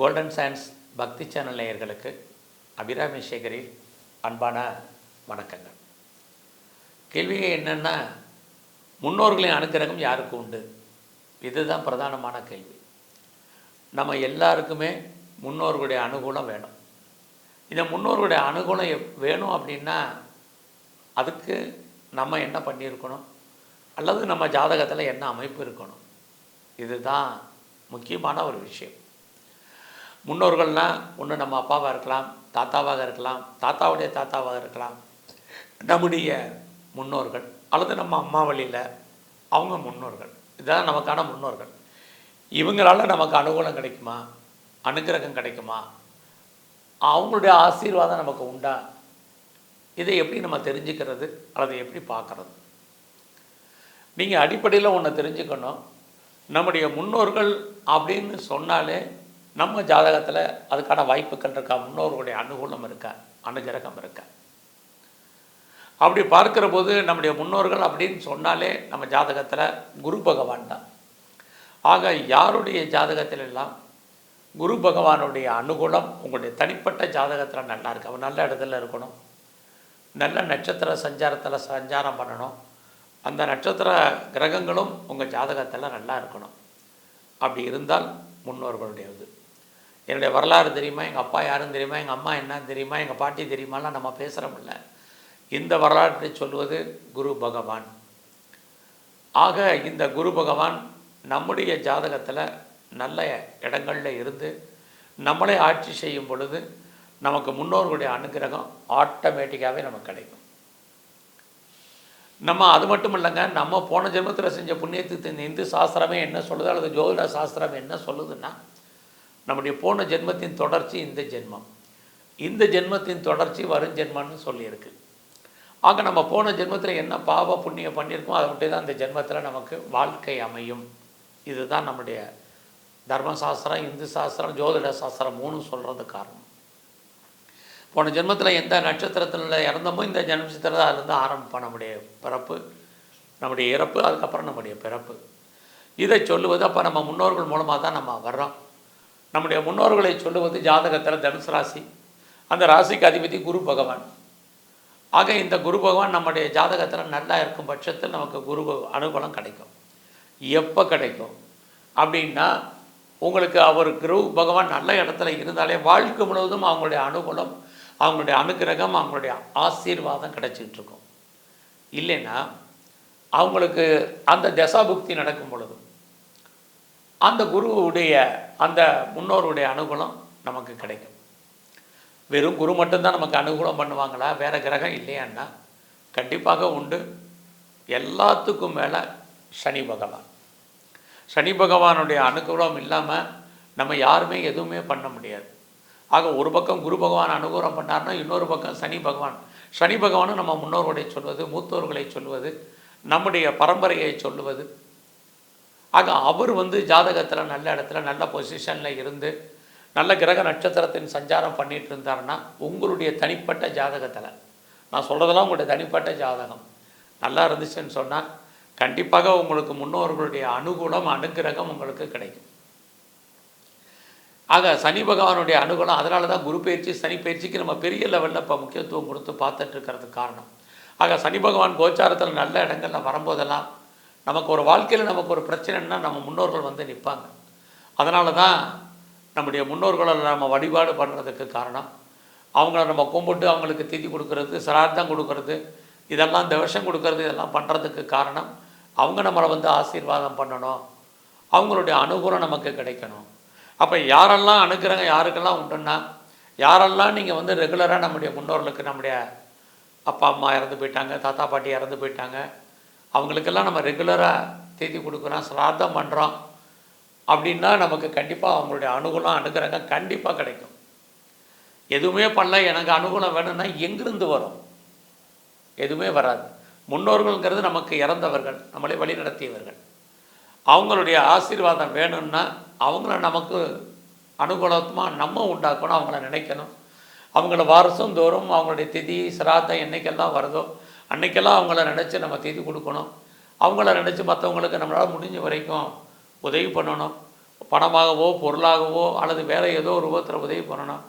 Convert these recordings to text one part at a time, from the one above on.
Golden science பக்தி channel நேயர்களுக்கு அபிராமி சேகரில் அன்பான வணக்கங்கள். கேள்வி என்னென்னா முன்னோர்களின் அனுக்கிரகம் யாருக்கு உண்டு? இதுதான் பிரதானமான கேள்வி. நம்ம எல்லாருக்குமே முன்னோர்களுடைய அனுகூலம் வேணும். இந்த முன்னோர்களுடைய அனுகூலம் வேணும் அப்படின்னா அதுக்கு நம்ம என்ன பண்ணியிருக்கணும்? அல்லது நம்ம ஜாதகத்தில் என்ன அமைப்பு இருக்கணும்? இதுதான் முக்கியமான ஒரு விஷயம். முன்னோர்கள்னால் ஒன்று நம்ம அப்பாவாக இருக்கலாம் தாத்தாவாக இருக்கலாம் தாத்தாவுடைய தாத்தாவாக இருக்கலாம். நம்முடைய முன்னோர்கள் அல்லது நம்ம அம்மா வழியில் அவங்க முன்னோர்கள். இதுதான் நமக்கான முன்னோர்கள். இவங்களால நமக்கு அனுகூலம் கிடைக்குமா? அனுக்கிரகம் கிடைக்குமா? அவங்களுடைய ஆசீர்வாதம் நமக்கு உண்டா? இதை எப்படி நம்ம தெரிஞ்சுக்கிறது? அல்லது எப்படி பார்க்குறது? நீங்கள் அடிப்படையில் ஒன்று தெரிஞ்சுக்கணும். நம்முடைய முன்னோர்கள் அப்படின்னு சொன்னாலே நம்ம ஜாதகத்தில் அதுக்கான வாய்ப்புகள் இருக்கா? முன்னோர்களுடைய அனுகூலம் இருக்கா? அனுகிரகம் இருக்கா? அப்படி பார்க்குற போது நம்முடைய முன்னோர்கள் அப்படின்னு சொன்னாலே நம்ம ஜாதகத்தில் குரு பகவான் தான். ஆக யாருடைய ஜாதகத்தில் எல்லாம் குரு பகவானுடைய அனுகூலம் உங்களுடைய தனிப்பட்ட ஜாதகத்தில் நல்லா இருக்கு? அவன் நல்ல இடத்துல இருக்கணும். நல்ல நட்சத்திர சஞ்சாரத்தில் சஞ்சாரம் பண்ணணும். அந்த நட்சத்திர கிரகங்களும் உங்கள் ஜாதகத்தில் நல்லா இருக்கணும். அப்படி இருந்தால் முன்னோர்களுடையது. என்னுடைய வரலாறு தெரியுமா? எங்கள் அப்பா யாரும் தெரியுமா? எங்கள் அம்மா என்னன்னு தெரியுமா? எங்கள் பாட்டி தெரியுமாலாம் நம்ம பேசுகிறோம்ல இந்த வரலாற்றை சொல்வது குரு பகவான். ஆக இந்த குரு பகவான் நம்முடைய ஜாதகத்தில் நல்ல இடங்களில் இருந்து நம்மளே ஆட்சி செய்யும் பொழுது நமக்கு முன்னோர்களுடைய அனுகிரகம் ஆட்டோமேட்டிக்காகவே நமக்கு கிடைக்கும். நம்ம அது மட்டும் இல்லைங்க நம்ம போன ஜென்மத்தில் செஞ்ச புண்ணியத்துக்கு இந்த இந்து சாஸ்திரமே என்ன சொல்லுது அல்லது ஜோதிட சாஸ்திரம் என்ன சொல்லுதுன்னா நம்முடைய போன ஜென்மத்தின் தொடர்ச்சி இந்த ஜென்மம். இந்த ஜென்மத்தின் தொடர்ச்சி வரும் ஜென்மம்னு சொல்லியிருக்கு. ஆக நம்ம போன ஜென்மத்தில் என்ன பாவ புண்ணியம் பண்ணியிருக்கோம் அதை மட்டும் தான் இந்த ஜென்மத்தில் நமக்கு வாழ்க்கை அமையும். இதுதான் நம்முடைய தர்மசாஸ்திரம் இந்து சாஸ்திரம் ஜோதிட சாஸ்திரம் மூணும் சொல்கிறது காரணம். போன ஜென்மத்தில் எந்த நட்சத்திரத்தில் இறந்தமோ இந்த நட்சத்திரத்தில் அதுலேருந்து ஆரம்பிப்போம் நம்முடைய பிறப்பு நம்முடைய இறப்பு அதுக்கப்புறம் நம்முடைய பிறப்பு. இதை சொல்லுவது அப்போ நம்ம முன்னோர்கள் மூலமாக தான் நம்ம வர்றோம். நம்முடைய முன்னோர்களை சொல்லுவது ஜாதகத்தில் தனுசு ராசி. அந்த ராசிக்கு அதிபதி குரு பகவான். ஆக இந்த குரு பகவான் நம்முடைய ஜாதகத்தில் நல்லா இருக்கும் பட்சத்தில் நமக்கு குரு அனுகூலம் கிடைக்கும். எப்போ கிடைக்கும்? அப்படின்னா உங்களுக்கு அவர் குரு பகவான் நல்ல இடத்துல இருந்தாலே வாழ்க்கை முழுவதும் அவங்களுடைய அனுகூலம் அவங்களுடைய அனுக்கிரகம் அவங்களுடைய ஆசீர்வாதம் கிடைச்சிட்டு இருக்கும். இல்லைன்னா அவங்களுக்கு அந்த தசாபுக்தி நடக்கும் பொழுது அந்த குருவுடைய அந்த முன்னோருடைய அனுகூலம் நமக்கு கிடைக்கும். வெறும் குரு மட்டும்தான் நமக்கு அனுகூலம் பண்ணுவாங்களா? வேறு கிரகம் இல்லையான்னா கண்டிப்பாக உண்டு. எல்லாத்துக்கும் மேலே சனி பகவான். சனி பகவானுடைய அனுகூலம் இல்லாமல் நம்ம யாருமே எதுவுமே பண்ண முடியாது. ஆக ஒரு பக்கம் குரு பகவான் அனுகூலம் பண்ணார்னா இன்னொரு பக்கம் சனி பகவான். சனி பகவானும் நம்ம முன்னோர்களை சொல்வது மூத்தோர்களை சொல்வது நம்முடைய பரம்பரையை சொல்லுவது ஆக அவர் வந்து ஜாதகத்தில் நல்ல இடத்துல நல்ல பொசிஷனில் இருந்து நல்ல கிரக நட்சத்திரத்தின் சஞ்சாரம் பண்ணிகிட்டு இருந்தாருன்னா உங்களுடைய தனிப்பட்ட ஜாதகத்தில் நான் சொல்கிறதெல்லாம் உங்களுடைய தனிப்பட்ட ஜாதகம். நல்லா இருந்துச்சுன்னு சொன்னால் கண்டிப்பாக உங்களுக்கு முன்னோர்களுடைய அனுகூலம் அனுக்கிரகம் உங்களுக்கு கிடைக்கும். ஆக சனி பகவானுடைய அனுகூலம் அதனால தான் குரு பயிற்சி சனி பயிற்சிக்கு நம்ம பெரிய லெவலில் இப்போ முக்கியத்துவம் கொடுத்து பார்த்துட்டு இருக்கிறதுக்கு காரணம். ஆக சனி பகவான் கோச்சாரத்தில் நல்ல இடங்கள்ல வரும்போதெல்லாம் நமக்கு ஒரு வாழ்க்கையில் நமக்கு ஒரு பிரச்சனைன்னா நம்ம முன்னோர்கள் வந்து நிற்பாங்க. அதனால தான் நம்முடைய முன்னோர்களை நம்ம வழிபாடு பண்ணுறதுக்கு காரணம். அவங்கள நம்ம கும்பிட்டு அவங்களுக்கு திதி கொடுக்கறது சிரார்த்தம் கொடுக்கறது இதெல்லாம் இந்த விஷம் கொடுக்கறது இதெல்லாம் பண்ணுறதுக்கு காரணம். அவங்க நம்மளை வந்து ஆசீர்வாதம் பண்ணணும். அவங்களுடைய அனுகூலம் நமக்கு கிடைக்கணும். அப்போ யாரெல்லாம் அனுக்கிறங்க யாருக்கெல்லாம் உண்டுன்னா யாரெல்லாம் நீங்கள் வந்து ரெகுலராக நம்முடைய முன்னோர்களுக்கு நம்முடைய அப்பா அம்மா இறந்து போயிட்டாங்க தாத்தா பாட்டி இறந்து போயிட்டாங்க அவங்களுக்கெல்லாம் நம்ம ரெகுலராக தேதி கொடுக்குறோம் சிரார்த்தம் பண்ணுறோம் அப்படின்னா நமக்கு கண்டிப்பாக அவங்களுடைய அனுகூலம் அனுகிறங்க கண்டிப்பாக கிடைக்கும். எதுவுமே பண்ணல எனக்கு அனுகூலம் வேணும்னா எங்கிருந்து வரும்? எதுவுமே வராது. முன்னோர்கள்ங்கிறது நமக்கு இறந்தவர்கள் நம்மளை வழி நடத்தியவர்கள் அவங்களுடைய ஆசீர்வாதம் வேணும்னா அவங்கள நமக்கு அனுகூலமாக நம்ம உண்டாக்கணும் அவங்கள நினைக்கணும். அவங்கள வருஷம் தோறும் அவங்களுடைய திதி சிராத்தம் என்னைக்கெல்லாம் வருதோ அன்னைக்கெல்லாம் அவங்கள நினச்சி நம்ம செய்து கொடுக்கணும். அவங்கள நினச்சி மற்றவங்களுக்கு நம்மளால் முடிஞ்ச வரைக்கும் உதவி பண்ணணும். பணமாகவோ பொருளாகவோ அல்லது வேறு ஏதோ ஒரு ரூபத்தில் உதவி பண்ணணும்.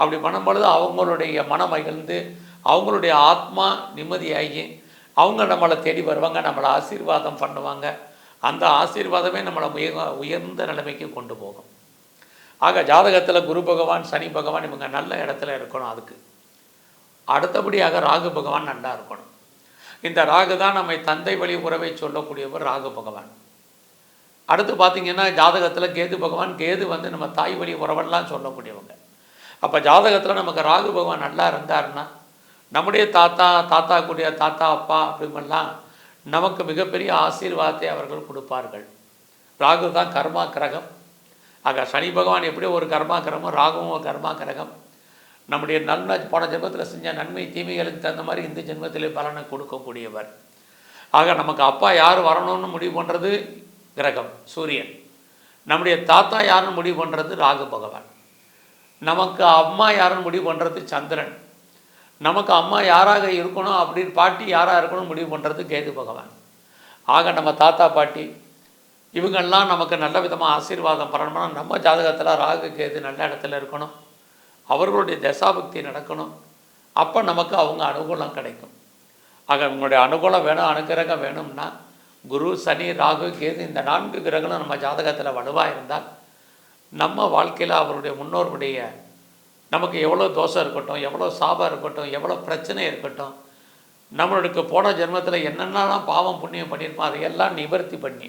அப்படி பண்ணும்பொழுது அவங்களுடைய மனம் மகிழ்ந்து அவங்களுடைய ஆத்மா நிம்மதியாகி அவங்க நம்மளை தேடி வருவாங்க நம்மளை ஆசீர்வாதம் பண்ணுவாங்க. அந்த ஆசீர்வாதமே நம்மளை உயர் உயர்ந்த நிலைமைக்கு கொண்டு போகும். ஆக ஜாதகத்தில் குரு பகவான் சனி பகவான் இவங்க நல்ல இடத்துல இருக்கணும் அதுக்கு. அடுத்தபடியாக ராகு பகவான் நல்லா இருக்கணும். இந்த ராகு தான் நம்மை தந்தை வழி உறவை சொல்லக்கூடியவர் ராகு பகவான். அடுத்து பார்த்தீங்கன்னா ஜாதகத்தில் கேது பகவான் கேது வந்து நம்ம தாய் வழி உறவெல்லாம் சொல்லக்கூடியவங்க. அப்போ ஜாதகத்தில் நமக்கு ராகு பகவான் நல்லா இருந்தாருன்னா நம்முடைய தாத்தா தாத்தா கூடிய தாத்தா அப்பா அப்படிங்கெல்லாம் நமக்கு மிகப்பெரிய ஆசீர்வாதத்தை அவர்கள் கொடுப்பார்கள். ராகு தான் கர்மா கிரகம். ஆக சனி பகவான் எப்படி ஒரு கர்மா கிரகமும் ராகுவும் கர்மா கிரகம். நம்முடைய நன்மை போன ஜென்மத்தில் செஞ்ச நன்மை தீமைகளுக்கு தகுந்த மாதிரி இந்த ஜென்மத்திலே பலனை கொடுக்கக்கூடியவர். ஆக நமக்கு அப்பா யார் வரணும்னு முடிவு பண்ணுறது கிரகம் சூரியன். நம்முடைய தாத்தா யாருன்னு முடிவு பண்ணுறது ராகு பகவான். நமக்கு அம்மா யாருன்னு முடிவு பண்ணுறது சந்திரன். நமக்கு அம்மா யாராக இருக்கணும் அப்படின்னு பாட்டி யாராக இருக்கணும் முடிவு பண்ணுறது கேது பகவான். ஆக நம்ம தாத்தா பாட்டி இவங்கெல்லாம் நமக்கு நல்ல விதமாக ஆசீர்வாதம் பண்ணணும்னா நம்ம ஜாதகத்தில் ராகு கேது நல்ல இடத்துல இருக்கணும். அவர்களுடைய தசாபக்தி நடக்கணும். அப்போ நமக்கு அவங்க அனுகூலம் கிடைக்கும். ஆக உங்களுடைய அனுகூலம் வேணும் அனுகிரகம் வேணும்னா குரு சனி ராகு கேது இந்த நான்கு கிரகங்களும் நம்ம ஜாதகத்தில் வலுவாக இருந்தால் நம்ம வாழ்க்கையில் அவருடைய முன்னோர்களுடைய நமக்கு எவ்வளோ தோஷம் இருக்கட்டும் எவ்வளோ சாபம் இருக்கட்டும் எவ்வளோ பிரச்சனை இருக்கட்டும் நம்மளுக்கு போன ஜென்மத்தில் என்னென்னலாம் பாவம் புண்ணியம் பண்ணியிருப்போம் அதையெல்லாம் நிவர்த்தி பண்ணி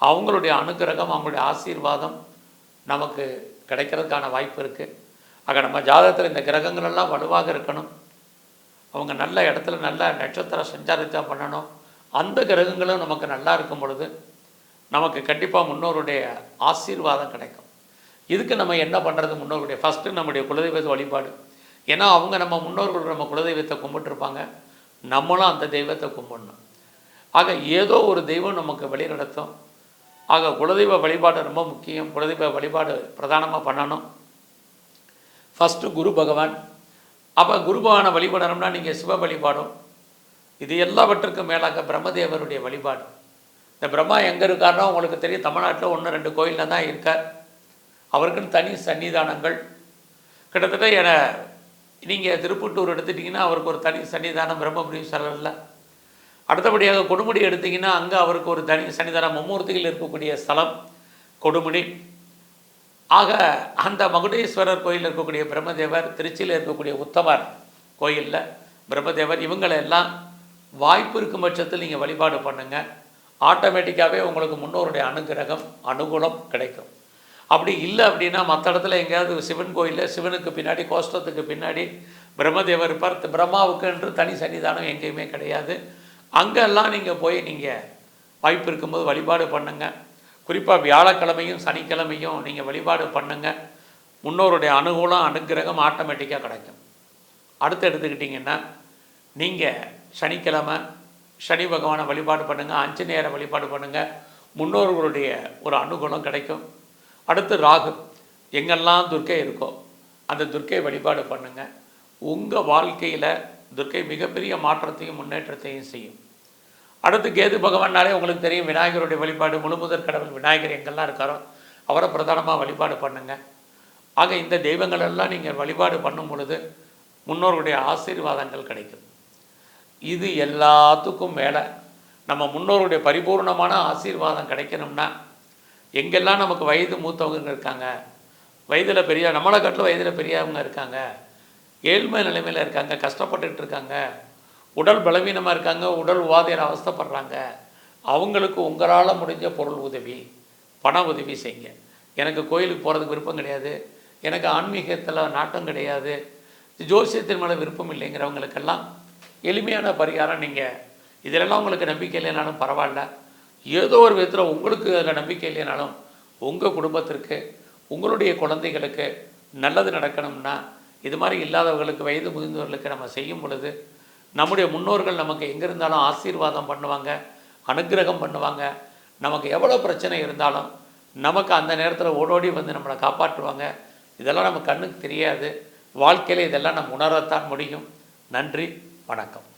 அவங்களுடைய அனுகிரகம் அவங்களுடைய ஆசீர்வாதம் நமக்கு கிடைக்கிறதுக்கான வாய்ப்பு இருக்குது ஆக நம்ம ஜாதகத்தில் இந்த கிரகங்களெல்லாம் வலுவாக இருக்கணும். அவங்க நல்ல இடத்துல நல்ல நட்சத்திர சஞ்சாரத்தை பண்ணணும். அந்த கிரகங்களும் நமக்கு நல்லா இருக்கும் பொழுது நமக்கு கண்டிப்பாக முன்னோருடைய ஆசீர்வாதம் கிடைக்கும். இதுக்கு நம்ம என்ன பண்ணுறது முன்னோருடைய ஃபஸ்ட்டு நம்முடைய குலதெய்வத்தை வழிபாடு. ஏன்னா அவங்க நம்ம முன்னோர்கள் நம்ம குலதெய்வத்தை கும்பிட்டுருப்பாங்க. நம்மளும் அந்த தெய்வத்தை கும்பிடணும். ஆக ஏதோ ஒரு தெய்வம் நமக்கு வழி நடத்தும் ஆக குலதெய்வ வழிபாடு ரொம்ப முக்கியம். குலதெய்வ வழிபாடு பிரதானமாக பண்ணணும். ஃபஸ்ட்டு குரு பகவான். அப்போ குரு பகவானை வழிபடணும்னா நீங்கள் சிவ வழிபாடும். இது எல்லாவற்றுக்கும் மேலாக பிரம்மதேவருடைய வழிபாடு இந்த பிரம்மா எங்கே இருக்காருன்னா உங்களுக்கு தெரியும் தமிழ்நாட்டில் ஒன்று ரெண்டு கோயிலில் தான் இருக்கார். அவருக்குன்னு தனி சன்னிதானங்கள். கிட்டத்தட்ட என நீங்கள் திருப்பட்டூர் எடுத்துட்டிங்கன்னா அவருக்கு ஒரு தனி சன்னிதானம் பிரம்மபுரீஸ்வரரில் அடுத்தபடியாக கொடுமுடி எடுத்திங்கன்னா அங்கே அவருக்கு ஒரு தனி சன்னிதானம் மும்மூர்த்திகள் இருக்கக்கூடிய ஸ்தலம் கொடுமுடி. ஆக அந்த மகுடேஸ்வரர் கோயிலில் இருக்கக்கூடிய பிரம்மதேவர் திருச்சியில் இருக்கக்கூடிய உத்தமர் கோயிலில் பிரம்மதேவர் இவங்களெல்லாம் வாய்ப்பு இருக்கும் பட்சத்தில் நீங்கள் வழிபாடு பண்ணுங்கள் ஆட்டோமேட்டிக்காகவே உங்களுக்கு முன்னோருடைய அனுகிரகம் அனுகூலம் கிடைக்கும். அப்படி இல்லை அப்படின்னா மற்ற இடத்துல எங்கேயாவது சிவன் கோயிலில் சிவனுக்கு பின்னாடி கோஷ்டத்துக்கு பின்னாடி பிரம்மதேவர் இருப்பார். பிரம்மாவுக்கு என்று தனி சன்னிதானம் எங்கேயுமே கிடையாது. அங்கெல்லாம் நீங்கள் போய் நீங்கள் வாய்ப்பு இருக்கும்போது வழிபாடு பண்ணுங்கள் குறிப்பாக வியாழக்கிழமையும் சனிக்கிழமையும் நீங்கள் வழிபாடு பண்ணுங்கள் முன்னோருடைய அனுகூலம் அனுகிரகம் ஆட்டோமேட்டிக்காக கிடைக்கும். அடுத்து எடுத்துக்கிட்டிங்கன்னா நீங்கள் சனிக்கிழமை சனி பகவானை வழிபாடு பண்ணுங்கள் ஆஞ்சநேயரை வழிபாடு பண்ணுங்கள் முன்னோர்களுடைய ஒரு அனுகூலம் கிடைக்கும். அடுத்து ராகு எங்கெல்லாம் துர்க்கை இருக்கோ அந்த துர்க்கை வழிபாடு பண்ணுங்கள் உங்கள் வாழ்க்கையில் துர்க்கை மிகப்பெரிய மாற்றத்தையும் முன்னேற்றத்தையும் செய்யும். அடுத்து கேது பகவான்னாலே உங்களுக்கு தெரியும் விநாயகருடைய வழிபாடு முழுமுதற் கடவுள் விநாயகர் எங்கெல்லாம் இருக்காரோ அவரை பிரதானமாக வழிபாடு பண்ணுங்கள் ஆக இந்த தெய்வங்களெல்லாம் நீங்கள் வழிபாடு பண்ணும் பொழுது முன்னோர்களுடைய ஆசீர்வாதங்கள் கிடைக்கும். இது எல்லாத்துக்கும் மேலே நம்ம முன்னோருடைய பரிபூர்ணமான ஆசீர்வாதம் கிடைக்கணும்னா எங்கெல்லாம் நமக்கு வயது மூத்தவங்க இருக்காங்க வயதில் பெரிய நம்மளை கட்டில் வயதில் பெரியவங்க இருக்காங்க ஏழ்மை நிலைமையில் இருக்காங்க கஷ்டப்பட்டுட்டு இருக்காங்க உடல் பலவீனமாக இருக்காங்க உடல் உபாதையில் அவஸ்தைப்படுறாங்க. அவங்களுக்கு உங்களால் முடிஞ்ச பொருள் உதவி பண உதவி செய்யுங்க. எனக்கு கோயிலுக்கு போகிறதுக்கு விருப்பம் கிடையாது. எனக்கு ஆன்மீகத்தில் நாட்டம் கிடையாது. ஜோசியத்தின் மேலே விருப்பம் இல்லைங்கிறவங்களுக்கெல்லாம் எளிமையான பரிகாரம் நீங்கள் இதிலெல்லாம் உங்களுக்கு நம்பிக்கை இல்லைனாலும் பரவாயில்ல. ஏதோ ஒரு விதத்தில் உங்களுக்கு அதில் நம்பிக்கை இல்லைனாலும் உங்கள் குடும்பத்திற்கு உங்களுடைய குழந்தைகளுக்கு நல்லது நடக்கணும்னா இது மாதிரி இல்லாதவர்களுக்கு வயது முதிர்ந்தவர்களுக்கு நம்ம செய்யும் பொழுது நம்முடைய முன்னோர்கள் நமக்கு எங்கே இருந்தாலும் ஆசீர்வாதம் பண்ணுவாங்க அனுக்கிரகம் பண்ணுவாங்க. நமக்கு எவ்வளோ பிரச்சனை இருந்தாலும் நமக்கு அந்த நேரத்தில் ஓடோடி வந்து நம்மளை காப்பாற்றுவாங்க. இதெல்லாம் நம்ம கண்ணுக்கு தெரியாது. வாழ்க்கையில் இதெல்லாம் நம்ம உணரத்தான் முடியும். நன்றி வணக்கம்.